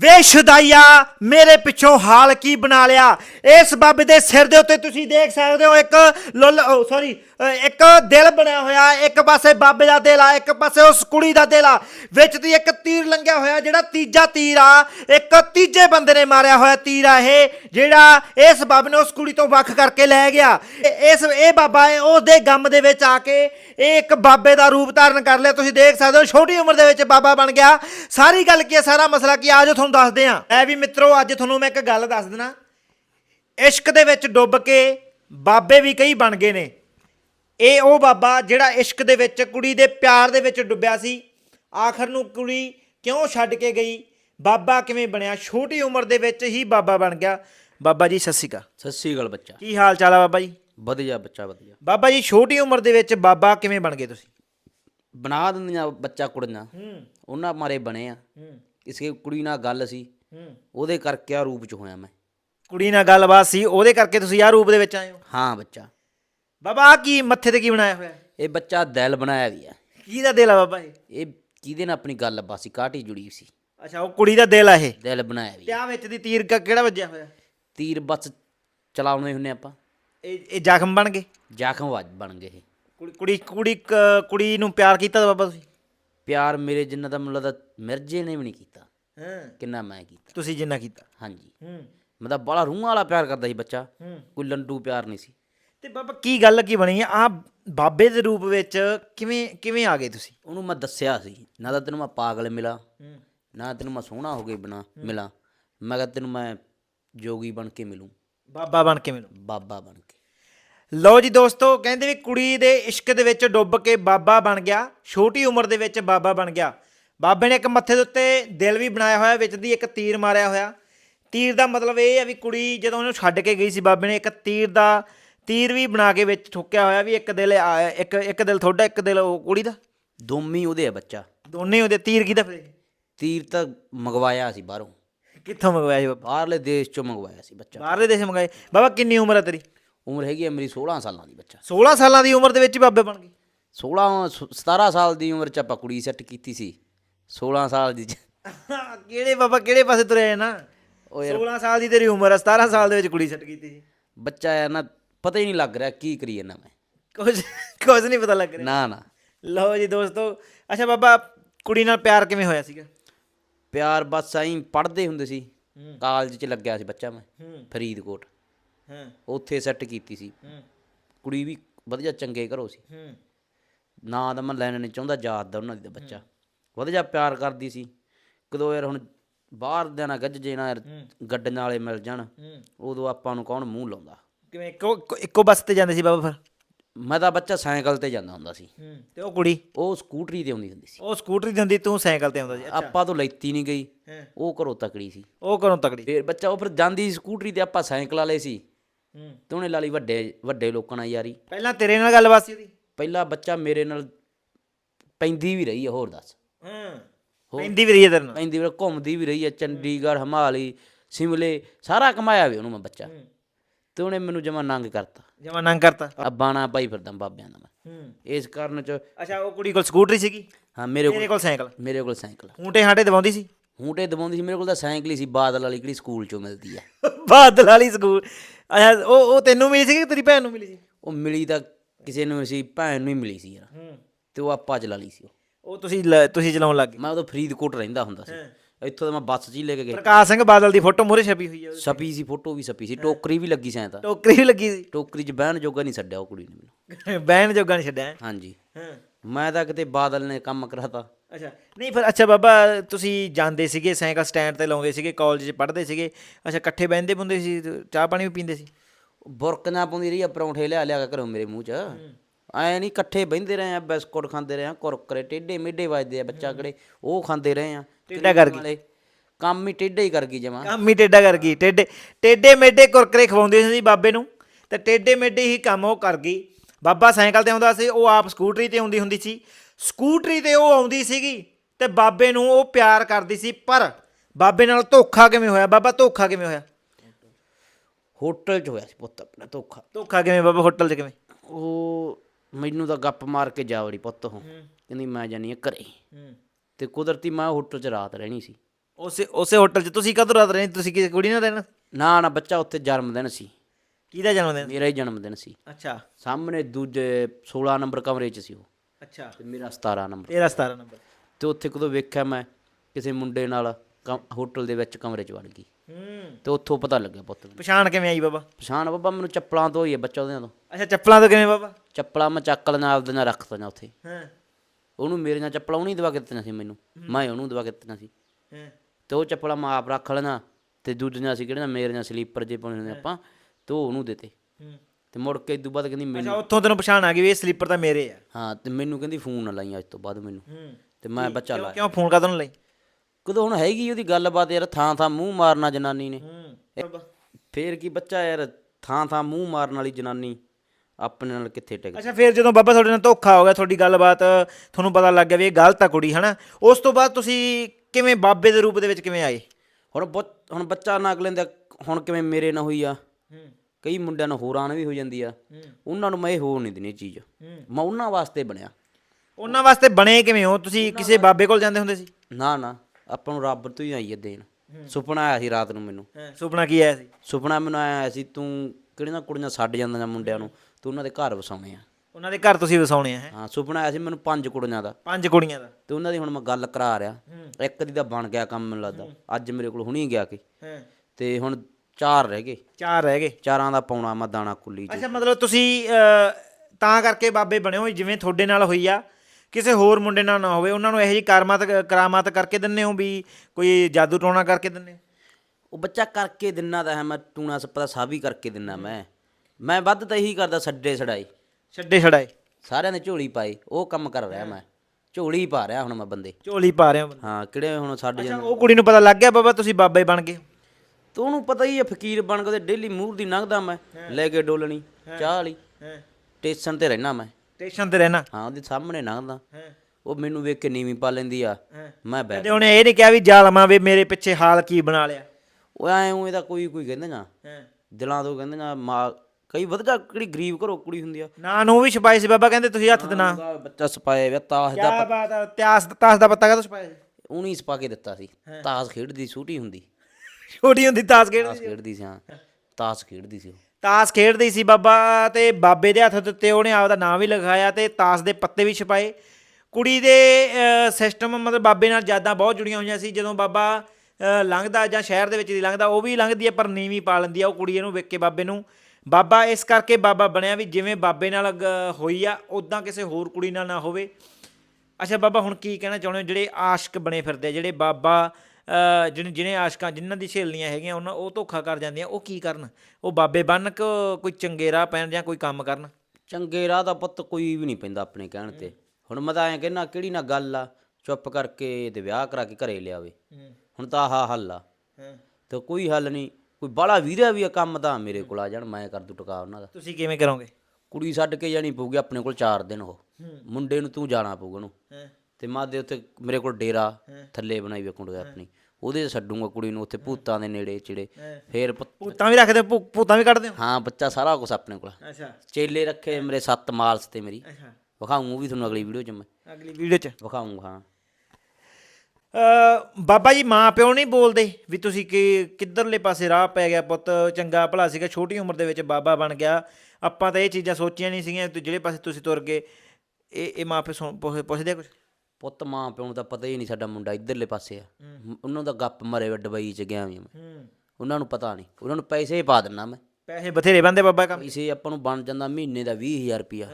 ਵੇ ਸ਼ੁਦਾਈਆ, ਮੇਰੇ ਪਿੱਛੋਂ ਹਾਲ ਕੀ ਬਣਾ ਲਿਆ? ਇਸ ਬਾਬੇ ਦੇ ਸਿਰ ਦੇ ਉੱਤੇ ਤੁਸੀਂ ਦੇਖ ਸਕਦੇ ਹੋ ਇੱਕ ਲੁੱਲ ਸੌਰੀ ਇੱਕ ਦਿਲ ਬਣਿਆ ਹੋਇਆ, ਇੱਕ ਪਾਸੇ ਬਾਬੇ ਦਾ ਦਿਲ ਆ, ਇੱਕ ਪਾਸੇ ਉਸ ਕੁੜੀ ਦਾ ਦਿਲ ਆ। ਵਿੱਚ ਦੀ ਇੱਕ ਤੀਰ ਲੰਘਿਆ ਹੋਇਆ, ਜਿਹੜਾ ਤੀਜਾ ਤੀਰ ਆ, ਇੱਕ ਤੀਜੇ ਬੰਦੇ ਨੇ ਮਾਰਿਆ ਹੋਇਆ ਤੀਰ ਆ ਇਹ, ਜਿਹੜਾ ਇਸ ਬਾਬੇ ਨੇ ਉਸ ਕੁੜੀ ਤੋਂ ਵੱਖ ਕਰਕੇ ਲੈ ਗਿਆ। ਇਹ- ਇਸ ਇਹ ਬਾਬਾ ਹੈ ਉਸ ਦੇ ਗਮ ਦੇ ਵਿੱਚ ਆ ਕੇ ਇਹ ਇੱਕ ਬਾਬੇ ਦਾ ਰੂਪ ਧਾਰਨ ਕਰ ਲਿਆ। ਤੁਸੀਂ ਦੇਖ ਸਕਦੇ ਹੋ, ਛੋਟੀ ਉਮਰ ਦੇ ਵਿੱਚ ਬਾਬਾ ਬਣ ਗਿਆ। ਸਾਰੀ ਗੱਲ ਕੀ ਹੈ? ਸਾਰਾ ਮਸਲਾ ਕੀ ਆ ਆਜੋ ਤੁਹਾਨੂੰ ਦੱਸਦੇ ਆ ਐ ਵੀ ਮਿੱਤਰੋ, ਅੱਜ ਤੁਹਾਨੂੰ ਮੈਂ ਇੱਕ ਗੱਲ ਦੱਸ ਦੇਣਾ ਇਸ਼ਕ ਦੇ ਵਿੱਚ ਡੁੱਬ ਕੇ ਬਾਬੇ ਵੀ ਕਈ ਬਣ ਗਏ ਨੇ। ਇਹ ਉਹ ਬਾਬਾ ਜਿਹੜਾ ਇਸ਼ਕ ਦੇ ਵਿੱਚ ਕੁੜੀ ਦੇ ਪਿਆਰ ਦੇ ਵਿੱਚ ਡੁੱਬਿਆ ਸੀ। ਆਖਰ ਨੂੰ ਕੁੜੀ ਕਿਉਂ ਛੱਡ ਕੇ ਗਈ? ਬਾਬਾ ਕਿਵੇਂ ਬਣਿਆ? ਛੋਟੀ ਉਮਰ ਦੇ ਵਿੱਚ ਹੀ ਬਾਬਾ ਬਣ ਗਿਆ। ਬਾਬਾ ਜੀ ਸਤਿ ਸ਼੍ਰੀ ਅਕਾਲ। ਸਤਿ ਸ੍ਰੀ ਅਕਾਲ ਬੱਚਾ। ਕੀ ਹਾਲ ਚਾਲ ਆ ਬਾਬਾ ਜੀ? ਵਧੀਆ ਬੱਚਾ ਵਧੀਆ। ਬਾਬਾ ਜੀ ਛੋਟੀ ਉਮਰ ਦੇ ਵਿੱਚ ਬਾਬਾ ਕਿਵੇਂ ਬਣ ਗਏ ਤੁਸੀਂ? ਬਣਾ ਦਿੰਦੀਆਂ ਬੱਚਾ ਕੁੜੀਆਂ। ਹੂੰ। ਉਹਨਾਂ ਮਾਰੇ ਬਣੇ ਆ। ਹੂੰ। ਕਿਸੇ ਕੁੜੀ ਨਾਲ ਗੱਲ ਸੀ। ਹੂੰ। ਉਹਦੇ ਕਰਕੇ ਆ ਰੂਪ ਚ ਹੋਇਆ ਮੈਂ। ਕੁੜੀ ਨਾਲ ਗੱਲਬਾਤ ਸੀ। ਉਹਦੇ ਕਰਕੇ ਤੁਸੀਂ ਆਹ ਰੂਪ ਦੇ ਵਿੱਚ ਆਏ ਹੋ? ਹਾਂ ਬੱਚਾ। ਬਾਬਾ ਕੀ ਮੱਥੇ ਤੇ ਕੀ ਬਣਾਇਆ ਹੋਇਆ? ਇਹ ਬੱਚਾ ਦਿਲ ਬਣਾਇਆ ਵੀ ਆ। ਕੀ ਦਾ ਦਿਲ ਆ ਬਾਬਾ ਇਹ? ਇਹ ਕਿਹਦੇ ਨਾਲ ਆਪਣੀ ਗੱਲ ਬਾਸੀ ਕਾਟੀ ਜੁੜੀ ਸੀ। ਅੱਛਾ ਉਹ ਕੁੜੀ ਦਾ ਦਿਲ ਆ ਇਹ? ਦਿਲ ਬਣਾਇਆ ਵੀ ਤੇ ਆਹ ਵਿੱਚ ਦੀ ਤੀਰ ਕ- ਕਿਹੜਾ ਵੱਜਿਆ ਹੋਇਆ? ਤੀਰ ਬਸ ਚਲਾਉਣੇ ਹੁੰਨੇ ਆਪਾਂ। ਇਹ ਇਹ ਜ਼ਖਮ ਬਣ ਗਏ? ਜ਼ਖਮ ਵੱਜ ਬਣ ਗਏ ਇਹ। ਕੁੜੀ ਕੁੜੀ ਕੁੜੀ ਕ- ਕੁੜੀ ਨੂੰ ਪਿਆਰ ਕੀਤਾ ਬਾਬਾ ਤੁਸੀਂ? ਪਿਆਰ ਮੇਰੇ ਜਿੰਨਾ ਦਾ ਮੈਨੂੰ ਲੱਗਦਾ ਮਿਰਜੇ ਨੇ ਵੀ ਨਹੀਂ ਕੀਤਾ। ਹਾਂ। ਕਿੰਨਾ ਮੈਂ ਕੀਤਾ। ਤੁਸੀਂ ਜਿੰਨਾ ਕੀਤਾ। ਹਾਂਜੀ। ਹੂੰ। ਮੈਂ ਤਾਂ ਬੜਾ ਰੂਹਾਂ ਵਾਲਾ ਪਿਆਰ ਕਰਦਾ ਸੀ ਬੱਚਾ। ਹੂੰ। ਕੋਈ ਲੰਡੂ ਪਿਆਰ ਨਹੀਂ ਸੀ। ਤੇ ਬਾਬਾ ਕੀ ਗੱਲ ਕੀ ਬਣੀ ਆ? ਬਾਬੇ ਦੇ ਰੂਪ ਵਿੱਚ ਕਿਵੇਂ ਕਿਵੇਂ ਆ ਗਏ ਤੁਸੀਂ? ਉਹਨੂੰ ਮੈਂ ਦੱਸਿਆ ਸੀ ਨਾ ਤਾਂ ਤੈਨੂੰ ਮੈਂ ਪਾਗਲ ਮਿਲਾ ਨਾ ਤੈਨੂੰ ਮੈਂ ਸੋਹਣਾ ਹੋ ਕੇ ਬਣਾ ਮਿਲਾਂ। ਮੈਂ ਕਿਹਾ ਤੈਨੂੰ ਮੈਂ ਜੋਗੀ ਬਣ ਕੇ ਮਿਲੂੰ। ਬਾਬਾ ਬਣ ਕੇ ਮੈਨੂੰ ਬਾਬਾ ਬਣ ਕੇ। ਲਓ ਜੀ ਦੋਸਤੋ ਕਹਿੰਦੇ ਵੀ ਕੁੜੀ ਦੇ ਇਸ਼ਕ ਦੇ ਵਿੱਚ ਡੁੱਬ ਕੇ ਬਾਬਾ ਬਣ ਗਿਆ ਛੋਟੀ ਉਮਰ ਦੇ ਵਿੱਚ ਬਾਬਾ ਬਣ ਗਿਆ। ਬਾਬੇ ਨੇ ਇੱਕ ਮੱਥੇ ਦੇ ਉੱਤੇ ਦਿਲ ਵੀ ਬਣਾਇਆ ਹੋਇਆ ਵਿੱਚ ਦੀ ਇੱਕ ਤੀਰ ਮਾਰਿਆ ਹੋਇਆ। ਤੀਰ ਦਾ ਮਤਲਬ ਇਹ ਹੈ ਵੀ ਕੁੜੀ ਜਦੋਂ ਉਹਨੂੰ ਛੱਡ ਕੇ ਗਈ ਸੀ ਬਾਬੇ ਨੇ ਇੱਕ ਤੀਰ ਦਾ ਤੀਰ ਵੀ ਬਣਾ ਕੇ ਵਿੱਚ ਠੋਕਿਆ ਹੋਇਆ ਵੀ ਇੱਕ ਦਿਲ ਆ- ਇੱਕ ਇੱਕ ਦਿਲ ਤੁਹਾਡਾ ਇੱਕ ਦਿਲ ਉਹ ਕੁੜੀ ਦਾ? ਦੋਮੀ ਉਹਦੇ ਆ ਬੱਚਾ। ਦੋਨੇ ਉਹਦੇ ਤੀਰ ਕਿਹਦਾ ਫਿਰ? ਤੀਰ ਤਾਂ ਮੰਗਵਾਇਆ ਸੀ ਬਾਹਰੋਂ। ਕਿੱਥੋਂ ਮੰਗਵਾਇਆ ਸੀ ਬਾਬਾ? ਬਾਹਰਲੇ ਦੇਸ਼ ਚੋਂ ਮੰਗਵਾਇਆ ਸੀ ਬੱਚਾ। ਬਾਹਰਲੇ ਦੇਸ਼ ਮੰਗਾਏ ਬਾਬਾ ਕਿੰਨੀ ਉਮਰ ਹੈ ਤੇਰੀ? ਉਮਰ ਹੈਗੀ ਹੈ ਮੇਰੀ 16 ਸਾਲਾਂ ਦੀ ਬੱਚਾ। 16 ਸਾਲਾਂ ਦੀ ਉਮਰ ਦੇ ਵਿੱਚ ਹੀ ਬਾਬੇ ਬਣ ਗਏ 16 ਸ- 17 ਸਾਲ ਦੀ ਉਮਰ ਚ ਆਪਾਂ ਕੁੜੀ ਸੈੱਟ ਕੀਤੀ ਸੀ। 16 ਸਾਲ ਦੀ ਚ- ਕਿਹੜੇ ਬਾਬਾ ਕਿਹੜੇ ਪਾਸੇ ਤੁਰੇ ਆਏ ਨਾ? ਉਹ 16 ਸਾਲ ਦੀ ਤੇਰੀ ਉਮਰ ਹੈ 17 ਸਾਲ ਦੇ ਵਿੱਚ ਕੁੜੀ ਸੱਟ ਕੀਤੀ ਸੀ। ਬੱਚਾ ਹੈ ਨਾ ਪਤਾ ਹੀ ਨਹੀਂ ਲੱਗ ਰਿਹਾ ਕੀ ਕਰੀ ਜਾਂਦਾ ਮੈਂ। ਕੁਝ ਕੁਝ ਨਹੀਂ ਪਤਾ ਲੱਗ ਰਿਹਾ। ਨਾ ਨਾ। ਲਓ ਜੀ ਦੋਸਤੋ ਅੱਛਾ ਬਾਬਾ ਕੁੜੀ ਨਾਲ ਪਿਆਰ ਕਿਵੇਂ ਹੋਇਆ ਸੀਗਾ? ਪਿਆਰ ਬਸ ਐਂ ਪੜ੍ਹਦੇ ਹੁੰਦੇ ਸੀ। ਹੂੰ। ਕਾਲਜ ਚ ਲੱਗਿਆ ਸੀ ਬੱਚਾ ਮੈਂ ਹੂੰ। ਫਰੀਦਕੋਟ। ਹਾਂ। ਉੱਥੇ ਸੈੱਟ ਕੀਤੀ ਸੀ। ਹੂੰ। ਕੁੜੀ ਵੀ ਵਧੀਆ ਚੰਗੇ ਘਰੋਂ ਸੀ। ਹੂੰ। ਨਾ ਤਾਂ ਮੈਂ ਲੈਣਾ ਨਹੀਂ ਚਾਹੁੰਦਾ ਜਾਤ ਦਾ ਉਹਨਾਂ ਦੀ ਤਾਂ ਬੱਚਾ। ਵਧੀਆ ਪਿਆਰ ਕਰਦੀ ਸੀ। ਕਦੋਂ ਯਾਰ ਹੁਣ ਬਾਹਰ ਦੇ ਨਾ ਗੱਜ ਜੇ ਨਾ ਯਾਰ ਗੱਡਣ ਵਾਲੇ ਮਿਲ ਜਾਣ ਹੂੰ। ਉਦੋਂ ਆਪਾਂ ਨੂੰ ਕੌਣ ਮੂੰਹ ਲਾਉਂਦਾ? ਕਿਵੇਂ ਇੱਕੋ ਬੱਸ ਤੇ ਜਾਂਦੇ ਸੀ ਬਾਬਾ ਫਿਰ? ਮੈਂ ਤਾਂ ਬੱਚਾ ਸਾਈਕਲ ਤੇ ਜਾਂਦਾ ਹੁੰਦਾ ਸੀ। ਹੂੰ ਤੇ ਉਹ ਕੁੜੀ? ਉਹ ਸਕੂਟਰੀ ਤੇ ਆਉਂਦੀ ਹੁੰਦੀ ਸੀ। ਉਹ ਸਕੂਟਰੀ ਤੇ ਹੁੰਦੀ ਤੂੰ ਸਾਈਕਲ ਤੇ ਆਉਂਦਾ ਸੀ ਆਪਾਂ ਤੋਂ ਲੈਤੀ ਨਹੀਂ ਗਈ। ਉਹ ਘਰੋਂ ਤਕੜੀ ਸੀ। ਉਹ ਕਰੋਂ ਤਕੜੀ। ਫੇਰ ਬੱਚਾ ਉਹ ਫਿਰ ਜਾਂਦੀ ਸੀ ਸਕੂਟਰੀ ਤੇ ਆਪਾਂ ਸਾਈਕਲ ਵਾਲੇ ਸੀ। ਹੂੰ। ਤੇ ਉਹਨੇ ਲਾ ਲਈ ਵੱਡੇ ਵੱਡੇ ਲੋਕਾਂ ਨਾਲ ਯਾਰੀ। ਪਹਿਲਾਂ ਤੇਰੇ ਨਾਲ ਗੱਲਬਾਤ ਸੀ ਉਹਦੀ? ਪਹਿਲਾ ਬੱਚਾ ਮੇਰੇ ਨਾਲ ਪੈਂਦੀ ਵੀ ਰਹੀ ਹੈ ਹੋਰ ਦੱਸ। ਹਾਂ। ਪੈਂਦੀ ਵੀ ਰਹੀ ਹੈ ਤੇਰੇ ਨਾਲ? ਪੈਂਦੀ ਵੀ ਘੁੰਮਦੀ ਵੀ ਰਹੀ ਹੈ ਚੰਡੀਗੜ੍ਹ ਹਿਮਾਲੀ ਸਿਮਲੇ ਸਾਰਾ ਕਮਾਇਆ ਵੀ ਉਹਨੂੰ ਮੈਂ ਬੱਚਾ। ਤੇ ਉਹਨੇ ਮੈਨੂੰ ਜਮਾ ਨੰਗ ਕਰਤਾ। ਜਮਾ ਨੰਗ ਕਰਤਾ। ਅੱਬਾਣਾ ਪਾਈ ਫਿਰਦਾ ਬਾਬਿਆਂ ਦਾ ਮੈਂ। ਹੂੰ। ਇਸ ਕਾਰਨ ਚ ਅੱਛਾ ਉਹ ਕੁੜੀ ਕੋਲ ਸਕੂਟਰੀ ਸੀਗੀ? ਹਾਂ ਮੇਰੇ ਕੋਲ ਕੋਲ ਸਾਈਕਲ? ਮੇਰੇ ਕੋਲ ਸਾਈਕਲ। ਹੂੰਟੇ ਹਾਂਟੇ ਦਵਾਉਂਦੀ ਸੀ? ਹੂੰਟੇ ਦਬਾਉਂਦੀ ਸੀ ਮੇਰੇ ਕੋਲ ਤਾਂ ਸਾਈਕਲ ਹੀ ਸੀ ਬਾਦਲ ਵਾਲੀ ਕਿਹੜੀ ਸਕੂਲ ਚੋਂ ਮਿਲਦੀ ਆ। ਬਾਦਲ ਵਾਲੀ ਸਕੂਲ। ਅੱਛਾ ਉਹ ਉਹ ਤੈਨੂੰ ਮਿਲੀ ਸੀ ਕਿ ਤੇਰੀ ਭੈਣ ਨੂੰ ਮਿਲੀ ਸੀ? ਉਹ ਮਿਲੀ ਤਾਂ ਕਿਸੇ ਨੂੰ ਸੀ ਭੈਣ ਨੂੰ ਹੀ ਮਿਲੀ ਸੀ ਯਾਰ। ਹੂੰ। ਤੇ ਉਹ ਆਪਾਂ ਚਲਾ ਲਈ ਸੀ ਉਹ। ਤੁਸੀਂ ਤੁਸੀਂ ਚਲਾਉਣ ਲੱਗ ਗਏ? ਮੈਂ ਉਦੋਂ ਫਰੀਦਕੋਟ ਰਹਿੰਦਾ ਹੁੰਦਾ ਸੀ। ਇੱਥੋਂ ਤਾਂ ਮੈਂ ਬੱਸ 'ਚ ਹੀ ਲੈ ਕੇ ਗਿਆ। ਪ੍ਰਕਾਸ਼ ਸਿੰਘ ਬਾਦਲ ਦੀ ਫੋਟੋ ਮੂਹਰੇ ਛਪੀ ਹੋਈ ਹੈ ਉਹਦੀ। ਸਪੀ ਸੀ ਫੋਟੋ ਵੀ ਸਪੀ ਸੀ। ਟੋਕਰੀ ਵੀ ਲੱਗੀ ਸੈਂ ਤਾਂ। ਟੋਕਰੀ ਵੀ ਲੱਗੀ ਸੀ। ਟੋਕਰੀ 'ਚ ਬਹਿਣ ਜੋਗਾ ਨਹੀਂ ਛੱਡਿਆ ਉਹ ਕੁੜੀ ਨੇ ਮੈਨੂੰ। ਬਹਿਣ ਜੋਗਾ ਨਹੀਂ ਛੱਡਿਆ? ਹਾਂਜੀ। ਹਾਂ। ਮੈਂ ਤਾਂ ਕਿਤੇ ਬਾਦਲ ਨੇ ਕੰਮ ਕਰਾਤਾ। ਅੱਛਾ। ਨਹੀਂ ਫਿਰ ਅੱਛਾ ਬਾਬਾ ਤੁਸੀਂ ਜਾਂਦੇ ਸੀਗੇ ਸਾਈਕਲ ਸਟੈਂਡ ਤੇ ਲਾਉਂਦੇ ਸੀਗੇ ਕਾਲਜ 'ਚ ਪੜ੍ਹਦੇ ਸੀਗੇ। ਅੱਛਾ ਇਕੱਠੇ ਬਹਿੰਦੇ ਬੁੰਦੇ ਸੀ ਤੇ ਚਾਹ ਪਾਣੀ ਵੀ ਪੀਂਦੇ ਸੀ? ਬੁਰਕ ਨਾ ਪਾਉਂਦੀ ਰਹੀ ਆ ਪਰੌਂਠੇ ਲਿਆ ਲਿਆ ਕੇ ਘਰੋਂ ਮੇਰੇ ਮੂੰਹ 'ਚ। ਐ ਨਹੀਂ ਇਕੱਠੇ ਬਹਿੰਦੇ ਰਹੇ ਆ ਬਿਸਕੁਟ ਖਾਂਦੇ ਰਹੇ ਆ ਕੁਰਕਰੇ ਟੇਡੇ ਮੇਡੇ ਵੱਜਦੇ ਆ ਬੱਚਾ ਕਿਹੜੇ ਉਹ ਖਾਂਦੇ ਰਹੇ ਆ। ਟੇਢਾ ਕਰ ਗਈ। ਕੰਮ ਹੀ ਟੇਢਾ ਹੀ ਕਰ ਗਈ ਜਮਾ। ਕੰਮ ਹੀ ਟੇਡਾ ਕਰ ਗਈ। ਟੇਡੇ ਟੇਡੇ ਮੇਡੇ ਕੁਰਕਰੇ ਖਵਾਉਂਦੇ ਸੀ ਬਾਬੇ ਨੂੰ। ਤੇ ਟੇਡੇ ਮੇਡੇ ਹੀ ਕੰਮ ਉਹ ਕਰ ਗਈ। ਬਾਬਾ ਸਾਈਕਲ ਤੇ ਆਉਂਦਾ ਸੀ ਉਹ ਆਪ ਸਕੂਟਰੀ ਤੇ ਆਉਂਦੀ ਹੁੰਦੀ ਸੀ। ਸਕੂਟਰੀ ਤੇ ਉਹ ਆਉਂਦੀ ਸੀਗੀ ਤੇ ਬਾਬੇ ਨੂੰ ਉਹ ਪਿਆਰ ਕਰਦੀ ਸੀ ਪਰ ਬਾਬੇ ਨਾਲ ਧੋਖਾ ਕਿਵੇਂ ਹੋਇਆ? ਬਾਬਾ ਧੋਖਾ ਕਿਵੇਂ ਹੋਇਆ? ਹੋਟਲ 'ਚ ਹੋਇਆ ਸੀ ਪੁੱਤ ਆਪਣਾ ਧੋਖਾ। ਧੋਖਾ ਕਿਵੇਂ ਬਾਬਾ ਹੋਟਲ 'ਚ ਕਿਵੇਂ? ਉਹ ਮੈਨੂੰ ਤਾਂ ਗੱਪ ਮਾਰ ਕੇ ਜਾ ਵੜੀ ਪੁੱਤ ਉਹ। ਕਹਿੰਦੀ ਮੈਂ ਜਾਨੀ ਆ ਘਰੇ। ਤੇ ਕੁਦਰਤੀ ਮੈਂ ਹੋਟਲ 'ਚ ਰਾਤ ਰਹਿਣੀ ਸੀ। ਉਸੇ ਉਸੇ ਹੋਟਲ 'ਚ ਤੁਸੀਂ ਕਦੋਂ ਰਾਤ ਰਹੇ ਤੁਸੀਂ ਕਿਸੇ ਕੁੜੀ ਨਾਲ ਰਹਿਣਾ? ਨਾ ਨਾ ਬੱਚਾ ਉੱਥੇ ਜਨਮ ਦਿਨ ਸੀ। ਕਿਹਦਾ ਜਨਮ ਦਿਨ? ਮੇਰਾ ਹੀ ਜਨਮ ਦਿਨ ਸੀ। ਅੱਛਾ। ਸਾਹਮਣੇ ਦੂਜੇ 16 ਨੰਬਰ ਕਮਰੇ 'ਚ ਸੀ ਉਹ। ਅੱਛਾ। ਤੇ ਮੇਰਾ 17 ਨੰਬਰ। ਤੇਰਾ 17 ਨੰਬਰ। ਤੇ ਉੱਥੇ ਕਦੋਂ ਵੇਖਿਆ ਮੈਂ ਕਿਸੇ ਮੁੰਡੇ ਨਾਲ ਕਮ- ਹੋਟਲ ਦੇ ਵਿੱਚ ਕਮਰੇ 'ਚ ਵੜ ਗਈ। ਹੂੰ। ਤੇ ਉੱਥੋਂ ਪਤਾ ਲੱਗਿਆ ਪੁੱਤ ਨੂੰ। ਪਛਾਣ ਕਿਵੇਂ ਆਈ ਬਾਬਾ? ਪਛਾਣ ਬਾਬਾ ਮੈਨੂੰ ਚੱਪਲਾਂ ਤੋਂ ਹੀ ਹੈ ਬੱਚਾ ਉਹਦੇ ਤੋਂ ਅੱਛਾ ਚੱਪਲਾਂ ਤੋਂ ਕਿਵੇਂ ਬਾਬਾ? ਚੱਪਲਾਂ ਮੈਂ ਚੱਕ ਲੈਣਾ ਆਪਦੇ ਨਾਲ ਰੱਖ ਤਾ ਉੱਥੇ। ਹਾਂ। ਉਹਨੂੰ ਮੇਰੀਆਂ ਚੱਪਲਾਂ ਉਹਨੇ ਦਵਾ ਕੇ ਦਿੱਤੀਆਂ ਸੀ ਮੈਨੂੰ। ਮੈਂ ਉਹਨੂੰ ਦਵਾ ਕੇ ਦਿੱਤੀਆਂ ਸੀ। ਹਾਂ। ਤੇ ਉਹ ਚੱਪਲਾਂ ਮੈਂ ਆਪ ਰੱਖ ਲੈਣਾ ਤੇ ਦੂਜੀਆਂ ਸੀ ਕਿਹੜੀਆਂ? ਮੇਰੀਆਂ ਸਲੀਪਰ ਜੇ ਪਾਉਣੇ ਹੁੰਦੇ ਆਪਾਂ ਤੇ ਉਹ ਉਹਨੂੰ ਦਿੱਤੇ। ਹੂੰ। ਤੇ ਮੁੜ ਕੇ ਇਦੋਂ ਬਾਅਦ ਕਹਿੰਦੀ ਅੱਛਾ ਮੈਨੂੰ ਉੱਥੋਂ ਤੈਨੂੰ ਪਛਾਣ ਆ ਗਈ ਵੀ ਇਹ ਸਲੀਪਰ ਤਾਂ ਮੇਰੇ ਆ। ਹਾਂ ਤੇ ਮੈਨੂੰ ਕਹਿੰਦੀ ਫੋਨ ਨਾ ਲਾਈ ਅੱਜ ਤੋਂ ਬਾਅਦ ਮੈਨੂੰ। ਹੂੰ। ਤੇ ਮੈਂ ਬੱਚਾ ਕਿਉਂ ਲਾਇਆ। ਕਿਉਂ ਫੋਨ ਕਦੋਂ ਲਈ? ਕਦੋਂ ਹੁਣ ਹੈਗੀ ਉਹਦੀ ਗੱਲਬਾਤ ਯਾਰ ਥਾਂ ਥਾਂ ਮੂੰਹ ਮਾਰਨਾ ਜਨਾਨੀ ਨੇ। ਹੂੰ। ਫੇਰ ਕੀ ਬੱਚਾ ਯਾਰ ਥਾਂ ਥਾਂ ਮੂੰਹ ਮਾਰਨ ਵਾਲੀ ਜਨਾਨੀ। ਆਪਣੇ ਨਾਲ ਕਿੱਥੇ ਟਿਕ ਅੱਛਾ ਫਿਰ ਜਦੋਂ ਬਾਬਾ ਤੁਹਾਡੇ ਨਾਲ ਧੋਖਾ ਹੋ ਗਿਆ ਤੁਹਾਡੀ ਗੱਲਬਾਤ ਤੁਹਾਨੂੰ ਪਤਾ ਲੱਗ ਗਿਆ ਵੀ ਇਹ ਗਲਤ ਆ ਕੁੜੀ ਹਨਾ? ਉਸ ਤੋਂ ਬਾਅਦ ਤੁਸੀਂ ਕਿਵੇਂ ਬਾਬੇ ਦੇ ਰੂਪ ਦੇ ਵਿੱਚ ਕਿਵੇਂ ਆਏ? ਹੁਣ ਬੱਚ- ਹੁਣ ਬੱਚਾ ਨਾ ਅਗਲੇ ਦਾ ਹੁਣ ਕਿਵੇਂ ਮੇਰੇ ਨਾਲ ਹੋਈ ਆ? ਕਈ ਮੁੰਡਿਆਂ ਨੂੰ ਹੋਰਾਂ ਵੀ ਹੋ ਜਾਂਦੀ ਆ। ਉਹਨਾਂ ਨੂੰ ਮੈਂ ਇਹ ਹੋਣ ਨਹੀਂ ਦੇਣੀ ਚੀਜ਼। ਮੈਂ ਉਹਨਾਂ ਵਾਸਤੇ ਬਣਿਆ। ਉਹਨਾਂ ਵਾਸਤੇ ਬਣੇ ਕਿਵੇਂ ਹੋ? ਤੁਸੀਂ ਕਿਸੇ ਬਾਬੇ ਕੋਲ ਜਾਂਦੇ ਹੁੰਦੇ ਸੀ? ਨਾ ਨਾ। ਆਪਾਂ ਨੂੰ ਰੱਬ ਤੋਂ ਹੀ ਆਈ ਹੈ ਦੇਣ। ਸੁਪਨਾ ਆਇਆ ਸੀ ਰਾਤ ਨੂੰ ਮੈਨੂੰ। ਸੁਪਨਾ ਕੀ ਆਇਆ ਸੀ? ਸੁਪਨਾ ਮੈਨੂੰ ਆਇਆ ਸੀ ਤੂੰ ਕਿਹੜੀਆਂ ਕੁੜੀਆਂ ਛੱਡ ਜਾਂਦੀਆਂ ਮੁੰਡਿਆਂ ਨੂੰ? ਤੂੰ ਉਹਨਾਂ ਦੇ ਘਰ ਵਸਾਉਣੇ ਆ। ਉਹਨਾਂ ਦੇ ਘਰ ਤੁਸੀਂ ਵਸਾਉਣੇ ਆ ਹੈ? ਹਾਂ ਸੁਪਨਾ ਆਇਆ ਸੀ ਮੈਨੂੰ ਪੰਜ ਕੁੜੀਆਂ ਦਾ। ਪੰਜ ਕੁੜੀਆਂ ਦਾ। ਤੇ ਉਹਨਾਂ ਦੀ ਹੁਣ ਮੈਂ ਗੱਲ ਕਰਾ ਰਿਹਾ। ਇੱਕ ਦੀ ਤਾਂ ਬਣ ਗਿਆ ਕੰਮ ਮੈਨੂੰ ਲੱਗਦਾ। ਅੱਜ ਮੇਰੇ ਕੋਲ ਹੁਣੀ ਗਿਆ ਕਿ ਹਾਂ। ਤੇ ਹੁਣ ਚਾਰ ਰਹਿ ਗਏ। ਚਾਰ ਰਹਿ ਗਏ। ਚਾਰਾਂ ਦਾ ਪਾਉਣਾ ਮੈਂ ਦਾਣਾ ਕੁੱਲੀ ਚ। ਅੱਛਾ ਮਤਲਬ ਤੁਸੀਂ ਤਾਂ ਕਰਕੇ ਬਾਬੇ ਬਣੇ ਹੋ ਜਿਵੇਂ ਤੁਹਾਡੇ ਨਾਲ ਹੋਈ ਆ। ਕਿਸੇ ਹੋਰ ਮੁੰਡੇ ਨਾਲ ਨਾ ਹੋਵੇ। ਉਹਨਾਂ ਨੂੰ ਇਹੋ ਜਿਹੀ ਕਰਮਾਤ ਕਰਾਮਾਤ ਕਰਕੇ ਦਿੰਨੇ ਹੋ ਵੀ ਕੋਈ ਜਾਦੂ ਟੋਣਾ ਕਰਕੇ ਦਿੰਨੇ ਉਹ ਬੱਚਾ ਕਰਕੇ ਦਿੰਨਾ ਤਾਂ ਹੈ। ਮੈਂ ਟੂਣਾ ਸੱਪਾ ਸਭ ਹੀ ਕਰਕੇ ਦਿੰਨਾ ਮੈਂ। ਮੈਂ ਵੱਧ ਤਾਂ ਇਹੀ ਕਰਦਾ ਛੱਡੇ ਛੜਾਈ ਛੱਡੇ ਛੜਾਏ ਸਾਰਿਆਂ ਨੇ ਝੋਲੀ ਪਾਈ ਉਹ ਕੰਮ ਕਰ ਰਿਹਾ ਮੈਂ। ਝੋਲੀ ਪਾ ਰਿਹਾ ਹੁਣ ਮੈਂ ਬੰਦੇ। ਝੋਲੀ ਪਾ ਰਹੇ ਹੋ ਹਾਂ ਕਿਹੜੇ ਹੁਣ ਛੱਡ ਅੱਛਾ ਉਹ ਕੁੜੀ ਨੂੰ ਪਤਾ ਲੱਗ ਗਿਆ ਬਾਬਾ ਤੁਸੀਂ ਬਾਬੇ ਬਣ ਗਏ। ਤੂੰ ਉਹਨੂੰ ਪਤਾ ਹੀ ਹੈ ਫਕੀਰ ਬਣ ਕੇ ਡੇਲੀ ਮੂਹਰ ਦੀ ਲੰਘਦਾ ਮੈਂ। ਲੈ ਕੇ ਡੋਲਣੀ ਚਾਹ ਵਾਲੀ। ਸਟੇਸ਼ਨ ਤੇ ਰਹਿਣਾ ਮੈਂ। ਸਟੇਸ਼ਨ ਤੇ ਰਹਿਣਾ। ਹਾਂ ਉਹਦੇ ਸਾਹਮਣੇ ਲੰਘਦਾ ਉਹ ਮੈਨੂੰ ਵੇਖ ਕੇ ਨੀਵੀਂ ਪਾ ਲੈਂਦੀ ਆ। ਮੈਂ ਬੈ ਕਦੇ ਉਹਨੇ ਇਹ ਨਹੀਂ ਕਿਹਾ ਵੀ ਜ਼ਾਲਮਾ ਵੇ ਮੇਰੇ ਪਿੱਛੇ ਹਾਲ ਕੀ ਬਣਾ ਲਿਆ। ਉਹ ਐ ਉਹ ਇਹਦਾ ਕੋਈ ਕੋਈ ਕਹਿੰਦੇ ਨਾ। ਦਿਲਾਂ ਤੋਂ ਕਹਿੰਦੇ ਨਾ ਮਾਂ ਕਈ ਵਧਗਾ ਕਿਹੜੀ ਗਰੀਬ ਘਰੋਂ ਕੁੜੀ ਹੁੰਦੀ ਆ। ਨਾਂ ਨੂੰ ਵੀ ਛਪਾਏ ਸੀ ਬਾਬਾ ਕਹਿੰਦੇ ਤੁਸੀਂ ਹੱਥ ਦੇ ਨਾਂ ਉਹਦਾ ਬੱਚਾ ਸਪਾਇਆ ਵੇ ਤਾਸ਼ ਦਾ ਕੀ ਬਾਤ ਆ ਤਿਆਸ ਤਾਸ ਦਾ ਪੱਤਾ ਕਦੋਂ ਛਪਾਇਆ ਸੀ? ਉਹਨੀ ਸਪਾ ਕੇ ਦਿੱਤਾ ਸੀ। ਤਾਸ਼ ਖੇਡਦੀ ਛੋਟੀ ਹੁੰਦੀ। ਛੋਟੀ ਹੁੰਦੀ ਤਾਸ ਖੇਡਦੀ ਤਾਸ਼ ਖੇਡਦੀ ਸੀ ਹਾਂ। ਤਾਸ਼ ਖੇਡਦੀ ਸੀ ਉਹ। ਤਾਸ ਖੇਡਦੀ ਸੀ ਬਾਬਾ ਤੇ ਬਾਬੇ ਦੇ ਹੱਥ ਦੇ ਉੱਤੇ ਉਹਨੇ ਆਪਦਾ ਨਾਮ ਵੀ ਲਿਖਾਇਆ ਤੇ ਤਾਸ ਦੇ ਪੱਤੇ ਵੀ ਛਪਾਏ। ਕੁੜੀ ਦੇ ਸਿਸਟਮ ਮਤਲਬ ਬਾਬੇ ਨਾਲ ਯਾਦਾਂ ਬਹੁਤ ਜੁੜੀਆਂ ਹੋਈਆਂ ਸੀ। ਜਦੋਂ ਬਾਬਾ ਅ, ਲੰਘਦਾ ਜਾਂ ਸ਼ਹਿਰ ਦੇ ਵਿੱਚ ਦੀ ਲੰਘਦਾ ਉਹ ਵੀ ਲੰਘਦੀ ਹੈ ਪਰ ਨੀਵੀਂ ਪਾ ਲੈਂਦੀ ਆ ਉਹ ਕੁੜੀ ਇਹਨੂੰ ਵੇਖ ਕੇ ਬਾਬੇ ਨੂੰ। ਬਾਬਾ ਇਸ ਕਰਕੇ ਬਾਬਾ ਬਣਿਆ ਵੀ ਜਿਵੇਂ ਬਾਬੇ ਨਾਲ ਹੋਈ ਆ ਉਦਾਂ ਕਿਸੇ ਹੋਰ ਕੁੜੀ ਨਾਲ ਨਾ ਹੋਵੇ। ਅੱਛਾ ਬਾਬਾ ਹੁਣ ਕੀ ਕਹਿਣਾ ਚਾਹੁੰਦੇ ਹੋ? ਜਿਹੜੇ ਆਸ਼ਕ ਬਣੇ ਫਿਰਦੇ ਜਿਹੜੇ ਬਾਬਾ ਜਿਹਨੇ ਜਿਹਨੇ ਆਸ਼ਕਾਂ ਜਿਨ੍ਹਾਂ ਦੀ ਸਹੇਲੀਆਂ ਹੈਗੀਆਂ ਉਹਨਾਂ ਉਹ ਧੋਖਾ ਕਰ ਜਾਂਦੀਆਂ ਉਹ ਕੀ ਕਰਨ? ਉਹ ਬਾਬੇ ਬਣ ਕੇ ਕੋਈ ਚੰਗੇ ਰਾਹ ਪੈਣ ਜਾਂ ਕੋਈ ਕੰਮ ਕਰਨ? ਚੰਗੇ ਰਾਹ ਦਾ ਪੁੱਤ ਕੋਈ ਵੀ ਨਹੀਂ ਪੈਂਦਾ ਆਪਣੇ ਕਹਿਣ ਤੇ। ਹੁਣ ਮੈਂ ਤਾਂ ਐਂ ਕਿਹੜੀ ਨਾ ਗੱਲ ਆ ਚੁੱਪ ਕਰਕੇ ਤੇ ਵਿਆਹ ਕਰਾ ਕੇ ਘਰੇ ਲਿਆਵੇ। ਹੁਣ ਤਾਂ ਆਹ ਹੱਲ ਆ। ਤੇ ਕੋਈ ਹੱਲ ਨਹੀਂ। ਕੋਈ ਬਾਲਾ ਵੀਰਾ ਵੀ ਆ ਕੰਮ ਤਾਂ ਮੇਰੇ ਕੋਲ ਆ ਜਾਣ ਮੈਂ ਕਰ ਦੂ ਟਕਾ ਉਹਨਾਂ ਦਾ। ਤੁਸੀਂ ਕਿਵੇਂ ਕਰੋਗੇ? ਕੁੜੀ ਛੱਡ ਕੇ ਜਾਣੀ ਪਊਗੀ ਆਪਣੇ ਕੋਲ 4 ਦਿਨ ਉਹ। ਮੁੰਡੇ ਨੂੰ ਤੂੰ ਜਾਣਾ ਪਊਗਾ ਉਹਨੂੰ। ਤੇ ਮਾਂ ਦੇ ਉੱਤੇ ਮੇਰੇ ਕੋਲ ਡੇਰਾ ਥੱਲੇ ਬਣਾਈ ਵੇ ਕੁੜੀ ਆਪਣੀ। ਉਹਦੇ ਛੱਡੂਗਾ ਕੁੜੀ ਨੂੰ ਉੱਥੇ ਭੂਤਾਂ ਦੇ ਨੇੜੇ ਚਿੜੇ। ਫੇਰ ਪੁੱਤ- ਭੂਤਾਂ ਵੀ ਰੱਖਦੇ ਭੂਤਾਂ ਵੀ ਕੱਢਦੇ ਹੋ? ਬੱਚਾ ਸਾਰਾ ਕੁਝ ਆਪਣੇ ਕੋਲ। ਅੱਛਾ। ਚੇਲੇ ਰੱਖੇ ਮੇਰੇ ਸੱਤ ਮਾਲਸ ਤੇ ਮੇਰੀ। ਅੱਛਾ। ਵਿਖਾਊਂ ਵੀ ਤੁਹਾਨੂੰ ਅਗਲੀ ਵੀਡੀਓ 'ਚ ਮੈਂ। ਅਗਲੀ ਵੀਡੀਓ 'ਚ? ਵਿਖਾਊਂਗਾ ਹਾਂ। ਬਾਬਾ ਜੀ ਮਾਂ ਪਿਓ ਨਹੀਂ ਬੋਲਦੇ ਵੀ ਤੁਸੀਂ ਕਿ ਕਿੱਧਰਲੇ ਪਾਸੇ ਰਾਹ ਪੈ ਗਿਆ ਪੁੱਤ ਚੰਗਾ ਭਲਾ ਸੀਗਾ ਛੋਟੀ ਉਮਰ ਦੇ ਵਿੱਚ ਬਾਬਾ ਬਣ ਗਿਆ। ਆਪਾਂ ਤਾਂ ਇਹ ਚੀਜ਼ਾਂ ਸੋਚੀਆਂ ਨਹੀਂ ਸੀਗੀਆਂ ਤੇ ਜਿਹੜੇ ਪਾਸੇ ਤੁਸੀਂ ਤੁਰ ਗਏ ਇਹ ਇਹ ਮਾਂ ਪਿਓ ਪੁੱਛਦੇ ਕੁਝ ਪੁੱਤ ਮਾਂ ਪਿਓ ਨੂੰ ਤਾਂ ਪਤਾ ਹੀ ਨਹੀਂ ਸਾਡਾ ਮੁੰਡਾ ਇੱਧਰਲੇ ਪਾਸੇ ਆ। ਉਹਨਾਂ ਦਾ ਗੱਪ ਮਰੇ ਡਬਈ 'ਚ ਗਿਆ ਵੀ ਮੈਂ। ਉਹਨਾਂ ਨੂੰ ਪਤਾ ਨਹੀਂ। ਉਹਨਾਂ ਨੂੰ ਪੈਸੇ ਹੀ ਪਾ ਦਿੰਨਾ ਮੈਂ। ਪੈਸੇ ਬਥੇਰੇ ਬੰਦੇ ਬਾਬਾ ਕੰਮ ਪੈਸੇ ਆਪਾਂ ਨੂੰ ਬਣ ਜਾਂਦਾ ਮਹੀਨੇ ਦਾ 20000 ਰੁਪਿਆ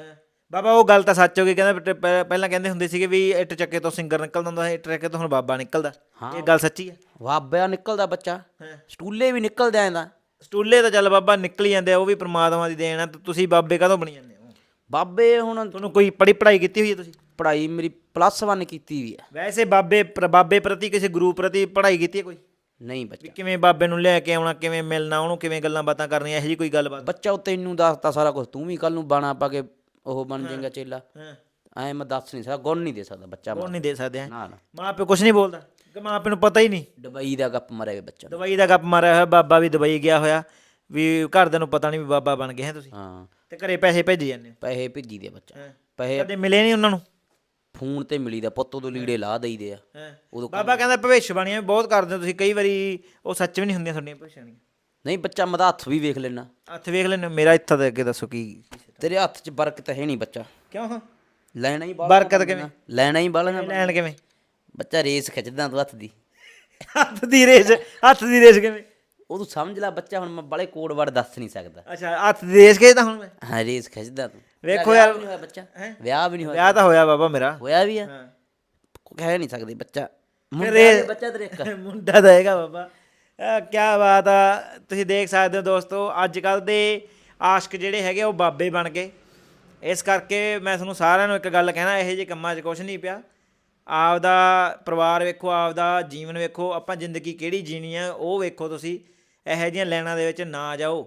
ਬਾਬਾ ਉਹ ਗੱਲ ਤਾਂ ਸੱਚ ਹੋ ਗਈ। ਕਹਿੰਦਾ ਪਹਿਲਾਂ ਕਹਿੰਦੇ ਹੁੰਦੇ ਸੀਗੇ ਵੀ ਇੱਟ ਚੱਕੇ ਤੋਂ ਸਿੰਗਰ ਨਿਕਲਦਾ ਹੁੰਦਾ ਸੀ ਇੱਟ ਚੱਕੇ ਤੋਂ ਹੁਣ ਬਾਬਾ ਨਿਕਲਦਾ। ਇਹ ਗੱਲ ਸੱਚੀ ਹੈ ਵਾਬਿਆ ਨਿਕਲਦਾ ਬੱਚਾ। ਹਾਂ। ਸਟੂਲੇ ਵੀ ਨਿਕਲ ਜਾਂਦਾ ਸਟੂਲੇ ਤਾਂ ਚੱਲ ਬਾਬਾ ਨਿਕਲ ਹੀ ਜਾਂਦੇ ਆ ਉਹ ਵੀ ਪ੍ਰਮਾਤਮਾ ਦੀ ਦੇਣ ਆ। ਤੇ ਤੁਸੀਂ ਬਾਬੇ ਕਦੋਂ ਬਣੀ ਜਾਂਦੇ ਹੋ? ਬਾਬੇ ਹੁਣ ਤੁਹਾਨੂੰ ਕੋਈ ਪੜੀ ਪੜਾਈ ਕੀਤੀ ਹੋਈ ਹੈ ਤੁਸੀਂ? ਪੜ੍ਹਾਈ ਮੇਰੀ ਪਲੱਸ 1 ਕੀਤੀ ਵੀ ਆ ਵੈਸੇ ਬਾਬੇ ਪ੍ਰ- ਬਾਬੇ ਪ੍ਰਤੀ ਕਿਸੇ ਗੁਰੂ ਪ੍ਰਤੀ ਪੜਾਈ ਕੀਤੀ ਹੈ ਕੋਈ? ਨਹੀਂ ਵੀ ਬੱਚਾ ਕਿਵੇਂ ਬਾਬੇ ਨੂੰ ਲੈ ਕੇ ਆਉਣਾ ਕਿਵੇਂ ਮਿਲਣਾ ਉਹਨੂੰ ਕਿਵੇਂ ਗੱਲਾਂ ਬਾਤਾਂ ਕਰਨੀਆਂ ਇਹੋ ਜੀ ਕੋਈ ਗੱਲਬਾਤ? ਬੱਚਾ ਉਹ ਤੈਨੂੰ ਦੱਸਤਾ ਸਾਰਾ ਕੁਝ ਤੂੰ ਵੀ ਕੱਲ ਨੂੰ ਬਾਣਾ ਪਾ ਕੇ ਉਹ ਬਣ ਜਾਏਗਾ ਚੇਲਾ। ਹਾਂ। ਐ ਮੈਂ ਦੱਸ ਨਹੀਂ ਸਕਦਾ ਗੁਣ ਨਹੀਂ ਦੇ ਸਕਦਾ ਬੱਚਾ ਉਹ ਨਹੀਂ ਦੇ ਸਕਦੇ ਹੈਂ। ਨਾ ਨਾ ਮਾਂ ਪਿਓ ਕੁਝ ਨਹੀਂ ਬੋਲਦਾ। ਕਿ ਮਾਂ ਪਿਓ ਨੂੰ ਪਤਾ ਹੀ ਨਹੀਂ। ਡਬਈ ਦਾ ਗੱਪ ਮਰੇ ਬੱਚਾ। ਦਵਾਈ ਦਾ ਗੱਪ ਮਾਰਿਆ ਹੋਇਆ ਬਾਬਾ ਵੀ ਦਵਾਈ ਗਿਆ ਹੋਇਆ। ਵੀ ਘਰਦਿਆਂ ਨੂੰ ਪਤਾ ਨਹੀਂ ਵੀ ਬਾਬਾ ਬਣ ਗਏ ਹੈ ਤੁਸੀਂ। ਹਾਂ। ਤੇ ਘਰੇ ਪੈਸੇ ਭੇਜੀ ਜਾਂਦੇ ਹੋ। ਪੈਸੇ ਭੇਜੀ ਦੇ ਬੱਚਾ। ਹਾਂ। ਪੈਸੇ ਕਦੇ ਮਿਲੇ ਨਹੀਂ ਉਹਨਾਂ ਨੂੰ? ਫੋਨ ਤੇ ਮਿਲੀਦਾ ਪੁੱਤ ਉਦੋਂ ਲੀੜੇ ਲਾ ਦਈਦੇ ਆ। ਉਦੋਂ ਬਾਬਾ ਕਹਿੰਦਾ ਭਵਿੱਖਬਾਣੀਆਂ ਵੀ ਬਹੁਤ ਕਰਦੇ ਹੋ ਤੁਸੀਂ। ਕਈ ਵਾਰੀ ਉਹ ਸੱਚ ਵੀ ਨਹੀਂ ਹੁੰਦੀਆਂ ਤੁਹਾਡੀਆਂ ਭਵਿੱਖਬਾਣੀਆਂ ਨਹੀਂ ਬੱਚਾ ਮਦਾ ਹੱਥ ਵੀ ਵੇਖ ਲੈਣਾ ਹੱਥ ਵੇਖ ਲੈਣੇ ਮੇਰਾ ਇੱਥਾ ਦੇ ਅੱਗੇ ਦੱਸੋ ਕੀ ਤੇਰੇ ਹੱਥ 'ਚ ਬਰਕਤ ਹੈ ਨਹੀਂ ਬੱਚਾ। ਕਿਉਂ? ਹਾਂ ਲੈਣਾ ਹੀ ਬਰਕਤ ਕਿਵੇਂ? ਲੈਣਾ ਹੀ ਬਾਹਲਾ ਨਾ ਲੈਣ ਕਿਵੇਂ? ਬੱਚਾ ਰੇਸ ਖਿੱਚਦਾ ਤੂੰ ਹੱਥ ਦੀ। ਹੱਥ ਦੀ ਰੇਸ ਹੱਥ ਦੀ ਰੇਸ ਕਿਵੇਂ? ਉਹ ਤੂੰ ਸਮਝ ਲੈ ਬੱਚਾ ਹੁਣ ਮੈਂ ਬੜੇ ਕੋਡ ਵਰਡ ਦੱਸ ਨਹੀਂ ਸਕਦਾ। ਅੱਛਾ ਹੱਥ ਦੀ ਰੇਸ ਖੇਡਦਾ ਹੁਣ ਮੈਂ? ਹਾਂ ਰੇਸ ਖਿੱਚਦਾ ਤੂੰ। ਵੇਖੋ ਯਾਰ- ਵੀ ਨਹੀਂ ਹੋਇਆ ਬੱਚਾ। ਹੈਂ? ਵਿਆਹ ਵੀ ਨਹੀਂ ਹੋਇਆ। ਵਿਆਹ ਤਾਂ ਹੋਇਆ ਬਾਬਾ ਮੇਰਾ। ਹੋਇਆ ਵੀ ਆ। ਹਾਂ। ਕਹਿ ਨਹੀਂ ਸਕਦੇ ਬੱਚਾ। ਮੁੰਡਾ ਬੱਚਾ ਤੇਰੇ ਇੱਕ। ਮੁੰਡਾ ਤਾਂ ਹੈਗਾ ਬਾਬਾ। ਕੀ ਬਾਤ ਆ, ਤੁਸੀਂ ਦੇਖ ਸਕਦੇ ਹੋ ਦੋਸਤੋ ਅੱਜ ਕੱਲ ਦੇ ਆਸ਼ਕ ਜਿਹੜੇ ਹੈਗੇ ਉਹ ਬਾਬੇ ਬਣ ਗਏ। ਇਸ ਕਰਕੇ ਮੈਂ ਤੁਹਾਨੂੰ ਸਾਰਿਆਂ ਨੂੰ ਇੱਕ ਗੱਲ ਕਹਿਣਾ, ਇਹੋ ਜਿਹੇ ਕੰਮਾਂ 'ਚ ਕੁਝ ਨਹੀਂ ਪਿਆ। ਆਪਦਾ ਪਰਿਵਾਰ ਵੇਖੋ, ਆਪਦਾ ਜੀਵਨ ਵੇਖੋ, ਆਪਾਂ ਜ਼ਿੰਦਗੀ ਕਿਹੜੀ ਜੀਣੀ ਆ, ਉਹ ਵੇਖੋ ਤੁਸੀਂ। ਇਹੋ ਜਿਹੀਆਂ ਲਾਈਨਾਂ ਦੇ ਵਿੱਚ ਨਾ ਜਾਓ।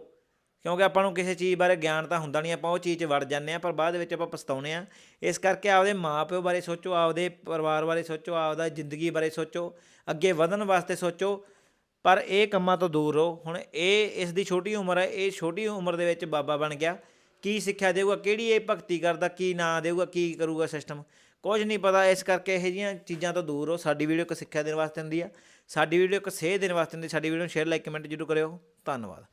ਕਿਉਂਕਿ ਆਪਾਂ ਨੂੰ ਕਿਸੇ ਚੀਜ਼ ਬਾਰੇ ਗਿਆਨ ਤਾਂ ਹੁੰਦਾ ਨਹੀਂ, ਆਪਾਂ ਉਹ ਚੀਜ਼ 'ਚ ਵੜ ਜਾਂਦੇ ਆ ਪਰ ਬਾਅਦ ਵਿੱਚ ਆਪਾਂ ਪਛਤਾਉਨੇ ਆ ਇਸ ਕਰਕੇ ਆਪਦੇ ਮਾਪਿਓ ਬਾਰੇ ਸੋਚੋ, ਆਪਦੇ ਪਰਿਵਾਰ ਬਾਰੇ ਸੋਚੋ, ਆਪਦਾ ਜ਼ਿੰਦਗੀ ਬਾਰੇ ਸੋਚੋ, ਅੱਗੇ ਵਧਣ ਵਾਸਤੇ ਸੋਚੋ। ਪਰ ਇਹ ਕੰਮਾਂ ਤੋਂ ਦੂਰ ਰਹੋ। ਹੁਣ ਇਹ, ਇਸ ਦੀ ਛੋਟੀ ਉਮਰ ਹੈ, ਇਹ ਛੋਟੀ ਉਮਰ ਦੇ ਵਿੱਚ ਬਾਬਾ ਬਣ ਗਿਆ। ਕੀ ਸਿੱਖਿਆ ਦੇਊਗਾ, ਕਿਹੜੀ ਇਹ ਭਗਤੀ ਕਰਦਾ, ਕੀ ਨਾਂ ਦੇਊਗਾ, ਕੀ ਕਰੂਗਾ ਸਿਸਟਮ ਕੁਝ ਨਹੀਂ ਪਤਾ, ਇਸ ਕਰਕੇ ਇਹੋ ਜਿਹੀਆਂ ਚੀਜ਼ਾਂ ਤੋਂ ਦੂਰ ਰਹੋ। ਸਾਡੀ ਵੀਡੀਓ ਇੱਕ ਸਿੱਖਿਆ ਦੇਣ ਵਾਸਤੇ ਹੁੰਦੀ ਆ। ਸਾਡੀ ਵੀਡੀਓ ਇੱਕ ਸੇਧ ਦੇਣ ਵਾਸਤੇ ਹੁੰਦੀ ਸਾਡੀ ਵੀਡੀਓ ਨੂੰ ਸ਼ੇਅਰ ਲਾਈਕ ਕਮੈਂਟ ਜ਼ਰੂਰ ਕਰਿਓ। ਧੰਨਵਾਦ।